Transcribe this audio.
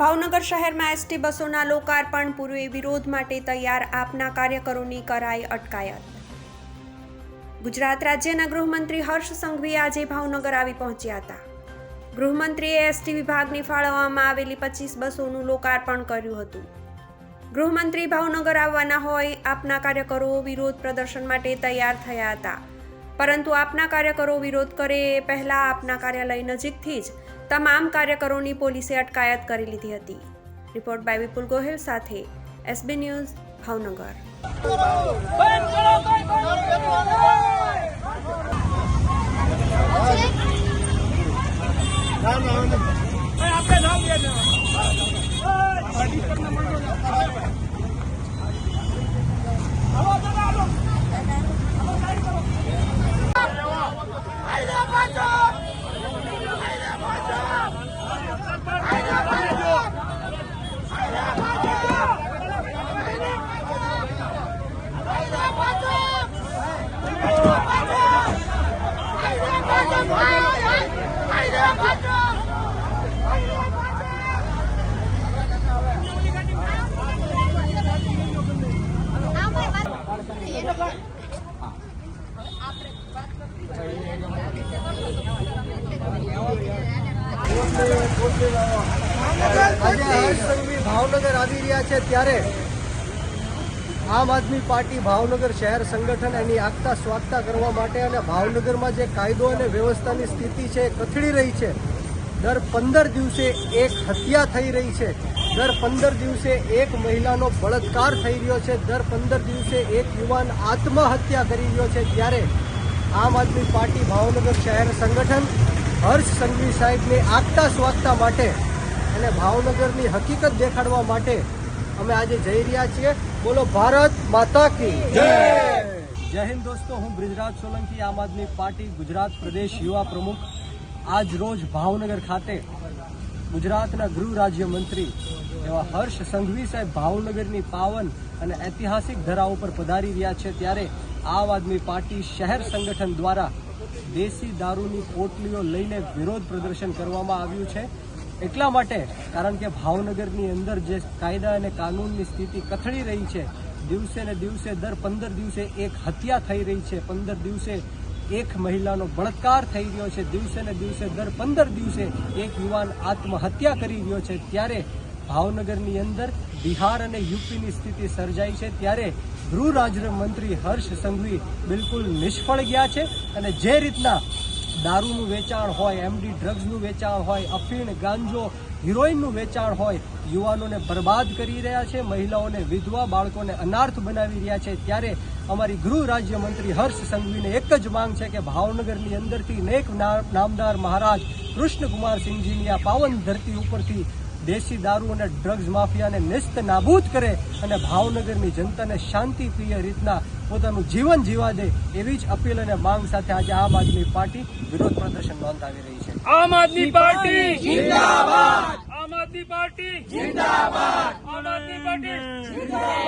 ભાવનગર શહેરમાં એસટી બસોના લોકાર્પણ, પૂર્વે વિરોધ માટે તૈયાર આપના કાર્યકરોની કરાઈ અટકાયત. ગુજરાત રાજ્યના ગૃહમંત્રી હર્ષ સંઘવી આજે ભાવનગર આવી પહોંચ્યા હતા. ગૃહમંત્રીએ એસટી વિભાગની ફાળવવામાં આવેલી પચીસ બસોનું લોકાર્પણ કર્યું હતું. ગૃહમંત્રી ભાવનગર આવવાના હોય, આપના કાર્યકરો વિરોધ પ્રદર્શન માટે તૈયાર થયા હતા. પરંતુ આપના કાર્યકરો વિરોધ કરે એ પહેલાં આપના કાર્યાલય નજીકથી જ તમામ કાર્યકરોની પોલીસે અટકાયત કરી લીધી હતી. રિપોર્ટ બાય વિપુલ ગોહિલ સાથે એસબી ન્યૂઝ ભાવનગર. ભાવનગર આવી રહ્યા છે ત્યારે આમ આદમી પાર્ટી ભાવનગર શહેર સંગઠન એની આગતા સ્વાગતા કરવા માટે અને ભાવનગરમાં જે કાયદો અને વ્યવસ્થાની સ્થિતિ છે એ કથળી રહી છે. દર પંદર દિવસે એક હત્યા થઈ રહી છે. દર પંદર દિવસે એક મહિલાનો બળાત્કાર થઈ રહ્યો છે. દર પંદર દિવસે એક યુવાન આત્મહત્યા કરી રહ્યો છે. ત્યારે આમ આદમી પાર્ટી ભાવનગર શહેર સંગઠન હર્ષ સંઘવી સાહેબની આગતા સ્વાગતા માટે અને ભાવનગરની હકીકત દેખાડવા માટે અમે આજે જઈ રહ્યા છીએ. બોલો ભારત માતા કી. જય! જય હિન્દ દોસ્તો હું બ્રિજરાજ સોલંકી આમ આદમી પાર્ટી ગુજરાત પ્રદેશ યુવા પ્રમુખ. આજ રોજ ભાવનગર ખાતે ગુજરાતના ગૃહ રાજ્ય મંત્રી એવા હર્ષ સંઘવી સાહેબ ભાવનગરની પાવન અને ઐતિહાસિક ધરા ઉપર પધારી રહ્યા છે. ત્યારે આમ આદમી પાર્ટી શહેર સંગઠન દ્વારા દેશી દારૂની પોટલીઓ લઈને વિરોધ પ્રદર્શન કરવામાં આવ્યું છે. એટલા માટે, કારણ કે ભાવનગરની અંદર જે કાયદા અને કાનૂનની સ્થિતિ કથળી રહી છે, દિવસે ને દિવસે દર પંદર દિવસે એક હત્યા થઈ રહી છે, પંદર દિવસે એક મહિલાનો બળાત્કાર થઈ રહ્યો છે, દિવસે ને દિવસે દર પંદર દિવસે એક યુવાન આત્મહત્યા કરી રહ્યો છે. ત્યારે ભાવનગરની અંદર બિહાર અને યુપીની સ્થિતિ સર્જાઈ છે. ત્યારે ગૃહ રાજ્ય મંત્રી હર્ષ સંઘવી બિલકુલ નિષ્ફળ ગયા છે અને જે રીતના દારૂનું વેચાણ હોય એમડી ડ્રગ્સનું વેચાણ હોય, અફીણ, ગાંજો, હિરોઈનનું વેચાણ હોય, યુવાનોને બરબાદ કરી રહ્યા છે, મહિલાઓને વિધવા, બાળકોને અનાર્થ બનાવી રહ્યા છે. ત્યારે અમારી ગૃહ રાજ્યમંત્રી હર્ષ સંઘવીને એક જ માંગ છે કે ભાવનગરની અંદરથી નેક નામદાર મહારાજ કૃષ્ણકુમાર સિંહજીની આ પાવન ધરતી ઉપરથી દેશી દારૂ અને ડ્રગ્સ માફિયાને નિસ્ત નાબૂદ કરે અને ભાવનગરની જનતાને શાંતિપ્રિય રીતના પોતાનું જીવન જીવા દે એવી જ અપીલ અને માંગ સાથે આજે આમ આદમી પાર્ટી વિરોધ પ્રદર્શન નોંધાવી રહી છે. આમ આદમી પાર્ટી! જિંદાબાદ આમ આદમી પાર્ટી! જિંદાબાદ આમ આદમી પાર્ટી! જિંદાબાદ